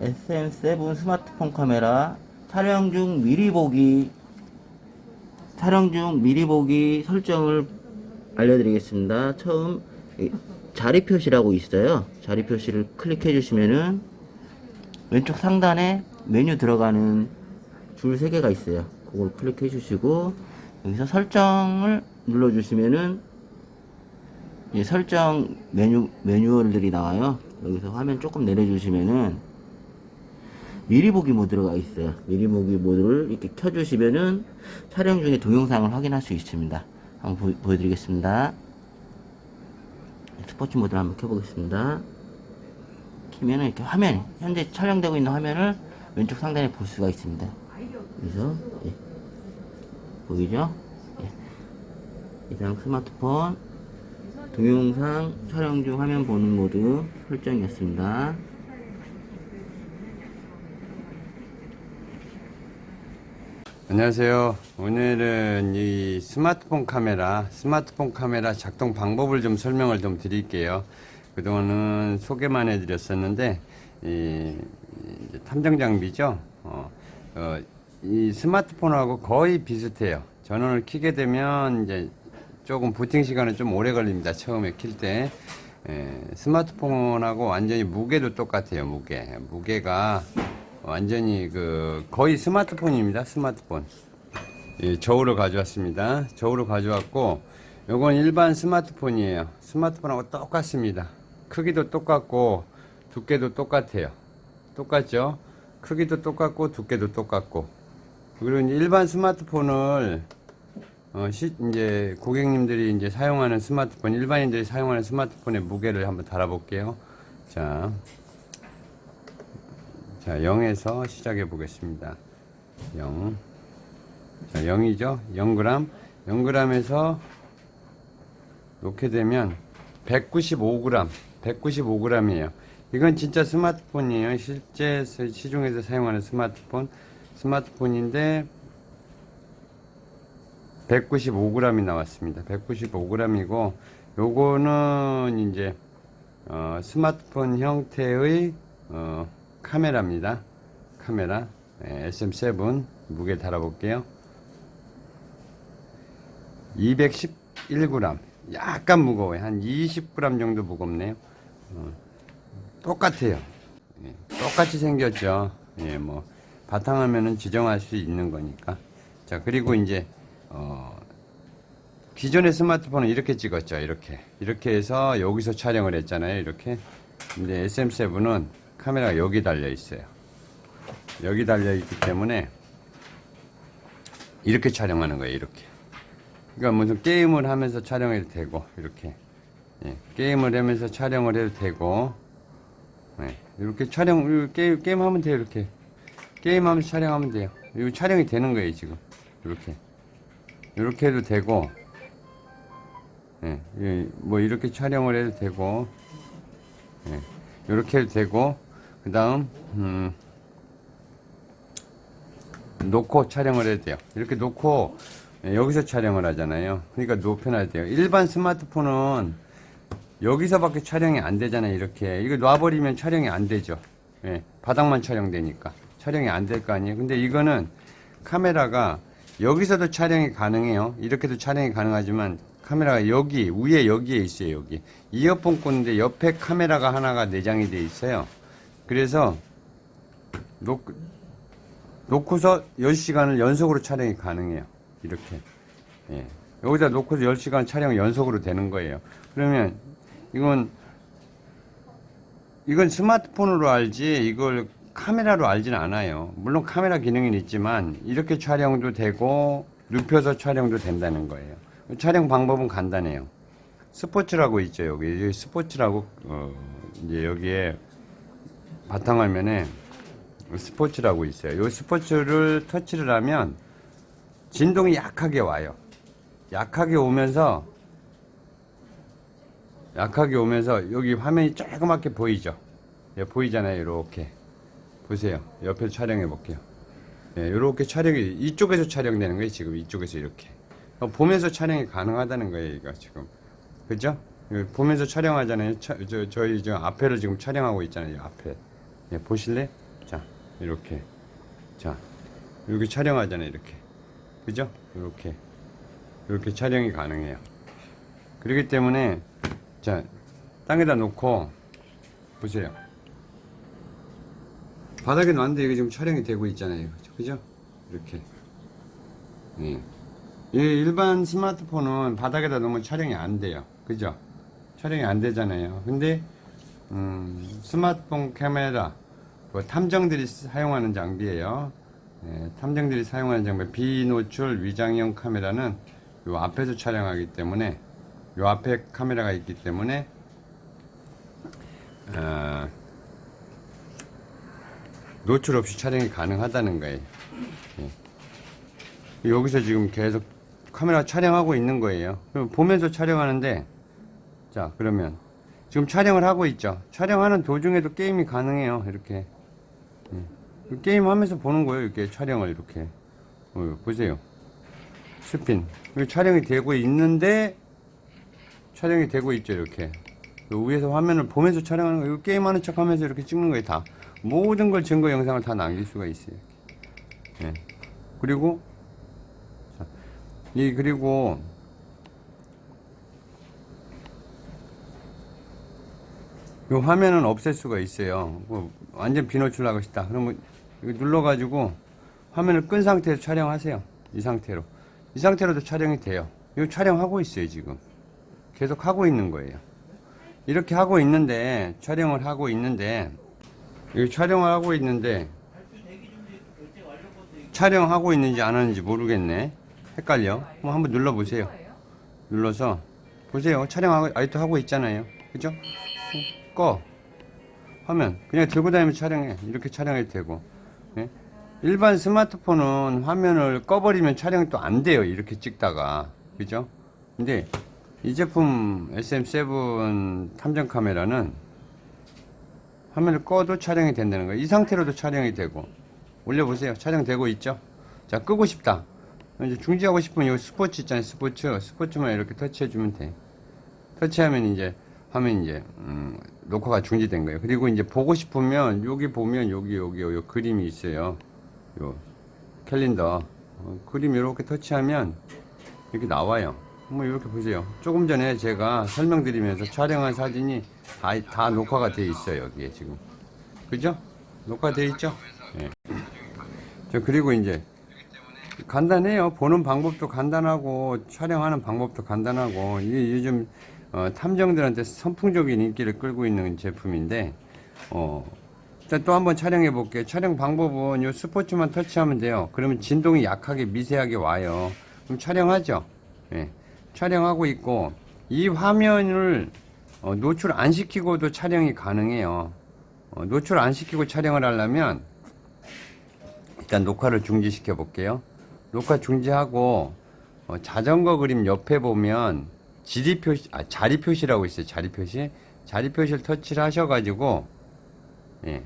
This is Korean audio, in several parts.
SM7 스마트폰 카메라 촬영 중 미리 보기 촬영 중 미리 보기 설정을 알려드리겠습니다. 처음 이 자리 표시라고 있어요. 자리 표시를 클릭해 주시면은 왼쪽 상단에 메뉴 들어가는 줄 3개가 있어요. 그걸 클릭해 주시고 여기서 설정을 눌러 주시면은 이 설정 메뉴 매뉴얼들이 나와요. 여기서 화면 조금 내려 주시면은 미리 보기 모드가 있어요. 미리 보기 모드를 이렇게 켜 주시면은 촬영 중에 동영상을 확인할 수 있습니다. 한번 보, 여드리겠습니다 스포츠 모드를 한번 켜보겠습니다. 키면은 이렇게 화면, 현재 촬영되고 있는 화면을 왼쪽 상단에 볼 수가 있습니다. 그래서, 예. 보이죠? 예. 이상 스마트폰 동영상 촬영 중 화면 보는 모드 설정이었습니다. 안녕하세요. 오늘은 이 스마트폰 카메라, 스마트폰 카메라 작동 방법을 좀 설명을 좀 드릴게요. 그동안은 소개만 해드렸었는데, 이, 탐정 장비죠. 어, 어, 이 스마트폰하고 거의 비슷해요. 전원을 켜게 되면 이제 조금 부팅 시간은 좀 오래 걸립니다. 처음에 킬 때. 에, 스마트폰하고 완전히 무게도 똑같아요. 무게. 무게가 완전히 그 거의 스마트폰입니다. 스마트폰. 예, 저울을 가져왔습니다. 저울을 가져왔고 요건 일반 스마트폰이에요. 스마트폰하고 똑같습니다. 크기도 똑같고 두께도 똑같아요. 똑같죠? 크기도 똑같고 두께도 똑같고 그리고 이제 일반 스마트폰을 어, 시, 이제 고객님들이 이제 사용하는 스마트폰 일반인들이 사용하는 스마트폰의 무게를 한번 달아볼게요. 자, 자, 0에서 시작해 보겠습니다. 0. 자, 0이죠? 0g. 0g에서 놓게 되면 195g. 195g이에요. 이건 진짜 스마트폰이에요. 실제 시중에서 사용하는 스마트폰. 스마트폰인데 195g이 나왔습니다. 195g이고 요거는 이제 어, 스마트폰 형태의 어, 카메라입니다. 카메라 예, SM7 무게 달아볼게요. 211g 약간 무거워요. 한 20g 정도 무겁네요. 어, 똑같아요. 예, 똑같이 생겼죠. 예, 뭐 바탕화면은 지정할 수 있는 거니까. 자 그리고 이제 어, 기존의 스마트폰은 이렇게 찍었죠. 이렇게 이렇게 해서 여기서 촬영을 했잖아요. 이렇게. 근데 SM7은 카메라가 여기 달려 있어요. 여기 달려 있기 때문에 이렇게 촬영하는 거예요. 이렇게. 그러니까 무슨 게임을 하면서 촬영해도 되고 이렇게 예, 게임을 하면서 촬영을 해도 되고 예, 이렇게 촬영 게임 게임 하면 돼요. 이렇게 게임 하면서 촬영하면 돼요. 이거 촬영이 되는 거예요. 지금 이렇게 이렇게 해도 되고 예, 예, 뭐 이렇게 촬영을 해도 되고 예, 이렇게 해도 되고 그 다음 음, 놓고 촬영을 해도 돼요. 이렇게 놓고 예, 여기서 촬영을 하잖아요. 그러니까 높여놔야 돼요. 일반 스마트폰은 여기서밖에 촬영이 안 되잖아요 이렇게. 이거 놔버리면 촬영이 안 되죠. 예, 바닥만 촬영되니까. 촬영이 안 될 거 아니에요. 근데 이거는 카메라가 여기서도 촬영이 가능해요. 이렇게도 촬영이 가능하지만 카메라가 여기 위에 여기에 있어요 여기. 이어폰 꽂는데 옆에 카메라가 하나가 내장이 돼 있어요 그래서 놓, 놓고서 10시간을 연속으로 촬영이 가능해요. 이렇게. 예. 여기다 놓고서 10시간 촬영 연속으로 되는 거예요. 그러면 이건 이건 스마트폰으로 알지 이걸 카메라로 알지는 않아요. 물론 카메라 기능은 있지만 이렇게 촬영도 되고 눕혀서 촬영도 된다는 거예요. 촬영 방법은 간단해요. 스포츠라고 있죠 여기 스포츠라고 어, 이제 여기에 바탕화면에 스포츠라고 있어요. 이 스포츠를 터치를 하면 진동이 약하게 와요. 약하게 오면서 약하게 오면서 여기 화면이 조그맣게 보이죠. 예, 보이잖아요. 이렇게 보세요. 옆에서 촬영해 볼게요. 예, 이렇게 촬영이 이쪽에서 촬영되는 거예요. 지금 이쪽에서 이렇게. 어, 보면서 촬영이 가능하다는 거예요, 이거 지금. 그죠? 이거 보면서 촬영하잖아요. 차- 저, 저희 저 앞에를 지금 촬영하고 있잖아요, 앞에. 예, 보실래? 이렇게. 자, 이렇게 촬영하잖아요. 이렇게. 그죠? 이렇게. 이렇게 촬영이 가능해요. 그렇기 때문에, 자, 땅에다 놓고, 보세요. 바닥에 놨는데 이게 지금 촬영이 되고 있잖아요. 그죠? 이렇게. 예. 이 일반 스마트폰은 바닥에다 놓으면 촬영이 안 돼요. 그죠? 촬영이 안 되잖아요. 근데, 음, 스마트폰 카메라, 그 탐정들이 사용하는 장비예요. 예, 탐정들이 사용하는 장비, 비노출 위장형 카메라는 요 앞에서 촬영하기 때문에, 요 앞에 카메라가 있기 때문에, 어, 노출 없이 촬영이 가능하다는 거예요. 예. 여기서 지금 계속 카메라 촬영하고 있는 거예요. 보면서 촬영하는데, 자, 그러면 지금 촬영을 하고 있죠. 촬영하는 도중에도 게임이 가능해요. 이렇게. 예. 게임 하면서 보는 거예요. 이렇게 촬영을 이렇게. 어, 보세요. 스핀. 여기 촬영이 되고 있는데, 촬영이 되고 있죠. 이렇게. 그 위에서 화면을 보면서 촬영하는 거예요. 이거 게임 하는 척 하면서 이렇게 찍는 거예요. 다. 모든 걸 증거 영상을 다 남길 수가 있어요. 예. 그리고, 자, 이, 그리고, 이 화면은 없앨 수가 있어요. 뭐 완전 비노출 하고 싶다. 그러면 이거 눌러가지고 화면을 끈 상태에서 촬영하세요. 이 상태로. 이 상태로도 촬영이 돼요. 이거 촬영하고 있어요, 지금. 계속 하고 있는 거예요. 이렇게 하고 있는데, 촬영을 하고 있는데, 이 촬영을 하고 있는데, 촬영하고 있는지 안 하는지 모르겠네. 헷갈려. 뭐 한번 눌러보세요. 눌러서, 보세요. 촬영하고, 아직도 하고 있잖아요. 그죠? 꺼. 화면. 그냥 들고 다니면서 촬영해. 이렇게 촬영해도 되고. 예? 일반 스마트폰은 화면을 꺼버리면 촬영이 또안 돼요. 이렇게 찍다가. 그죠? 근데 이 제품 SM7 탐정 카메라는 화면을 꺼도 촬영이 된다는 거예요. 이 상태로도 촬영이 되고. 올려보세요. 촬영되고 있죠? 자, 끄고 싶다. 이제 중지하고 싶으면 여기 스포츠 있잖아요. 스포츠. 스포츠만 이렇게 터치해주면 돼. 터치하면 이제 하면 이제 음, 녹화가 중지된 거예요. 그리고 이제 보고 싶으면 여기 보면 여기 여기 요 그림이 있어요. 요 캘린더 어, 그림 이렇게 터치하면 이렇게 나와요. 뭐 이렇게 보세요. 조금 전에 제가 설명드리면서 촬영한 사진이 다, 다 녹화가 돼 있어요. 여기에 지금 그죠? 녹화돼 있죠? 예. 저 그리고 이제 간단해요. 보는 방법도 간단하고 촬영하는 방법도 간단하고 이게 요즘 어, 탐정들한테 선풍적인 인기를 끌고 있는 제품인데 어, 일단 또 한번 촬영해 볼게요. 촬영 방법은 이 스포츠만 터치하면 돼요. 그러면 진동이 약하게 미세하게 와요. 그럼 촬영하죠. 예. 촬영하고 있고 이 화면을 어, 노출 안 시키고도 촬영이 가능해요. 어, 노출 안 시키고 촬영을 하려면 일단 녹화를 중지시켜 볼게요. 녹화 중지하고 어, 자전거 그림 옆에 보면 지리 표시, 아, 자리 표시라고 있어요. 자리 표시. 자리 표시를 터치를 하셔가지고, 예.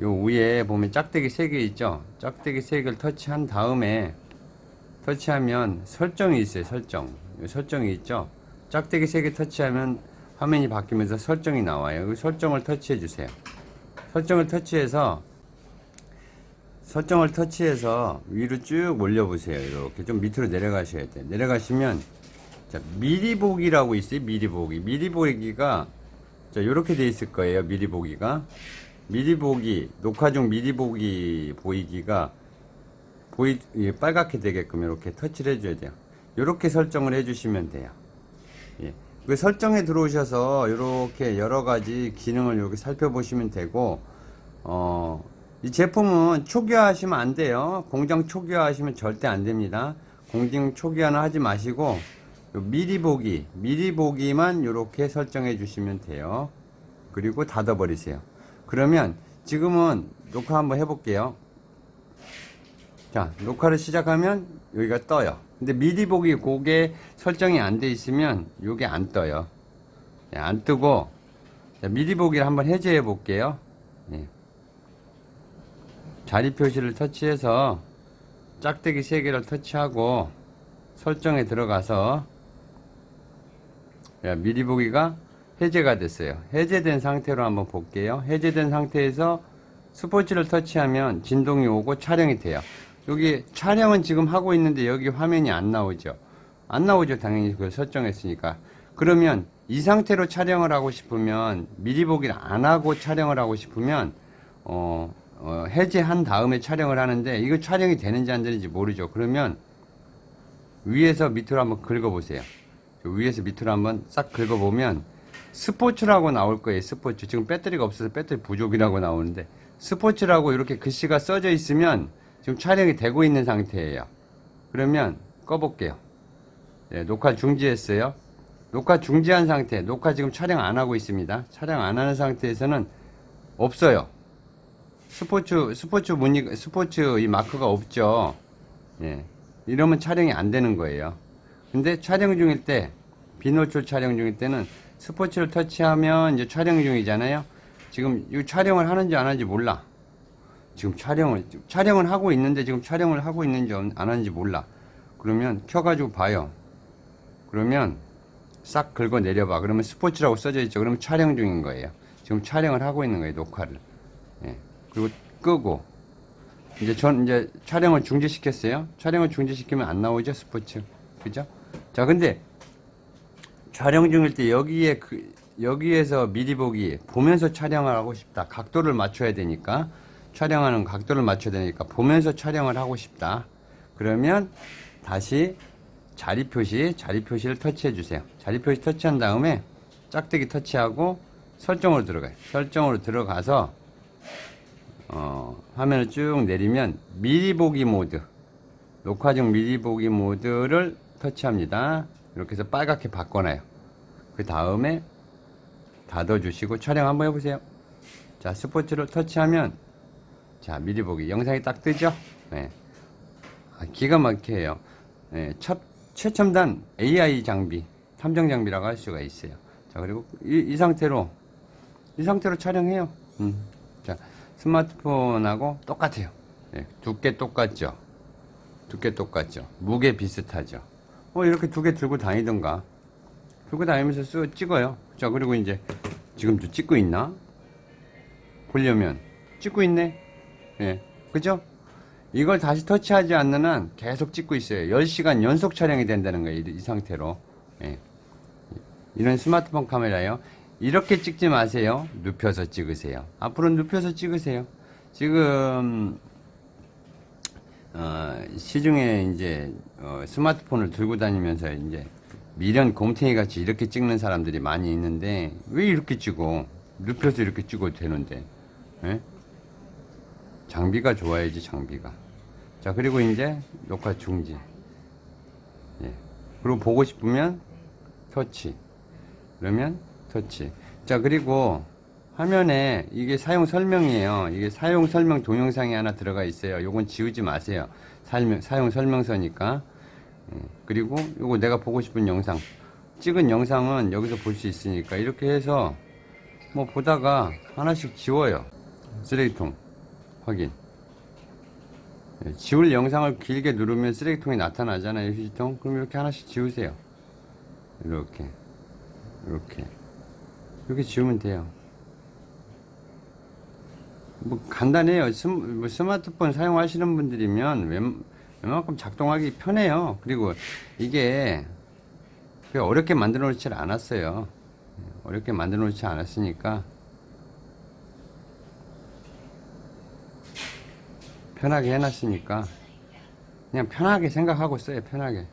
요 위에 보면 짝대기 3개 있죠? 짝대기 3개를 터치한 다음에, 터치하면 설정이 있어요. 설정. 요 설정이 있죠? 짝대기 3개 터치하면 화면이 바뀌면서 설정이 나와요. 그 설정을 터치해 주세요. 설정을 터치해서, 설정을 터치해서 위로 쭉 올려보세요. 이렇게 좀 밑으로 내려가셔야 돼요. 내려가시면, 자, 미리 보기라고 있어요. 미리 보기. 미리 보기가 자, 요렇게 돼 있을 거예요. 미리 보기가. 미리 보기, 녹화 중 미리 보기 보이기가 보이 예, 빨갛게 되게끔 이렇게 터치를 해 줘야 돼요. 요렇게 설정을 해 주시면 돼요. 예. 그 설정에 들어오셔서 이렇게 여러 가지 기능을 이렇게 살펴보시면 되고 어, 이 제품은 초기화하시면 안 돼요. 공장 초기화하시면 절대 안 됩니다. 공장 초기화는 하지 마시고 요 미리 보기, 미리 보기만 이렇게 설정해 주시면 돼요. 그리고 닫아 버리세요. 그러면 지금은 녹화 한번 해볼게요. 자, 녹화를 시작하면 여기가 떠요. 근데 미리 보기 그게 설정이 안 돼 있으면 요게 안 떠요. 예, 안 뜨고 자, 미리 보기를 한번 해제해 볼게요. 예. 자리 표시를 터치해서 짝대기 3개를 터치하고 설정에 들어가서 야, 미리 보기가 해제가 됐어요. 해제된 상태로 한번 볼게요. 해제된 상태에서 스포츠를 터치하면 진동이 오고 촬영이 돼요. 여기 촬영은 지금 하고 있는데 여기 화면이 안 나오죠. 안 나오죠. 당연히 그걸 설정했으니까. 그러면 이 상태로 촬영을 하고 싶으면 미리 보기를 안 하고 촬영을 하고 싶으면 어, 어, 해제한 다음에 촬영을 하는데 이거 촬영이 되는지 안 되는지 모르죠. 그러면 위에서 밑으로 한번 긁어보세요. 저 위에서 밑으로 한번 싹 긁어보면 스포츠라고 나올 거예요. 스포츠. 지금 배터리가 없어서 배터리 부족이라고 나오는데 스포츠라고 이렇게 글씨가 써져 있으면 지금 촬영이 되고 있는 상태예요. 그러면 꺼볼게요. 네, 녹화 중지했어요. 녹화 중지한 상태. 녹화 지금 촬영 안 하고 있습니다. 촬영 안 하는 상태에서는 없어요. 스포츠 스포츠 문의 스포츠 이 마크가 없죠. 예. 이러면 촬영이 안 되는 거예요. 근데 촬영 중일 때 비노출 촬영 중일 때는 스포츠를 터치하면 이제 촬영 중이잖아요. 지금 이 촬영을 하는지 안 하는지 몰라. 지금 촬영을 촬영을 하고 있는데 지금 촬영을 하고 있는지 안 하는지 몰라. 그러면 켜가지고 봐요. 그러면 싹 긁어 내려봐. 그러면 스포츠라고 써져 있죠. 그러면 촬영 중인 거예요. 지금 촬영을 하고 있는 거예요. 녹화를. 예. 그리고 끄고 이제 전 이제 촬영을 중지시켰어요. 촬영을 중지시키면 안 나오죠 스포츠, 그죠? 자, 근데 촬영 중일 때 여기에 그 여기에서 미리 보기 보면서 촬영을 하고 싶다. 각도를 맞춰야 되니까 촬영하는 각도를 맞춰야 되니까 보면서 촬영을 하고 싶다. 그러면 다시 자리 표시, 자리 표시를 터치해 주세요. 자리 표시 터치한 다음에 짝대기 터치하고 설정으로 들어가요. 설정으로 들어가서 어, 화면을 쭉 내리면 미리 보기 모드, 녹화 중 미리 보기 모드를 터치합니다. 이렇게 해서 빨갛게 바꿔놔요. 그 다음에 닫아주시고 촬영 한번 해보세요. 자, 스포츠를 터치하면 자, 미리 보기 영상이 딱 뜨죠? 네. 아, 기가 막혀요. 네, 첫, 최첨단 AI 장비, 탐정 장비라고 할 수가 있어요. 자, 그리고 이, 이 상태로, 이 상태로 촬영해요. 음. 자, 스마트폰하고 똑같아요. 네, 두께 똑같죠? 두께 똑같죠? 무게 비슷하죠? 어, 이렇게 두 개 들고 다니던가. 들고 다니면서 쓱 찍어요. 자, 그리고 이제 지금도 찍고 있나? 보려면 찍고 있네. 예. 그죠? 이걸 다시 터치하지 않는 한 계속 찍고 있어요. 10시간 연속 촬영이 된다는 거예요. 이, 이 상태로. 예. 이런 스마트폰 카메라요. 이렇게 찍지 마세요. 눕혀서 찍으세요. 앞으로 눕혀서 찍으세요. 지금 어, 시중에 이제 어, 스마트폰을 들고 다니면서 이제 미련 곰탱이 같이 이렇게 찍는 사람들이 많이 있는데 왜 이렇게 찍어? 눕혀서 이렇게 찍어도 되는데. 예? 장비가 좋아야지 장비가. 자 그리고 이제 녹화 중지. 예. 그리고 보고 싶으면 터치. 그러면 터치. 자 그리고 화면에 이게 사용 설명이에요. 이게 사용 설명 동영상이 하나 들어가 있어요. 요건 지우지 마세요. 사용, 사용 설명서니까. 예. 그리고 요거 내가 보고 싶은 영상. 찍은 영상은 여기서 볼 수 있으니까 이렇게 해서 뭐 보다가 하나씩 지워요. 쓰레기통 확인. 예, 지울 영상을 길게 누르면 쓰레기통이 나타나잖아요. 휴지통. 그럼 이렇게 하나씩 지우세요. 이렇게. 이렇게. 이렇게 지우면 돼요. 뭐 간단해요. 스, 뭐 스마트폰 사용하시는 분들이면 웬, 웬만큼 작동하기 편해요. 그리고 이게 어렵게 만들어 놓지 않았어요. 어렵게 만들어 놓지 않았으니까 편하게 해놨으니까 그냥 편하게 생각하고 써요. 편하게.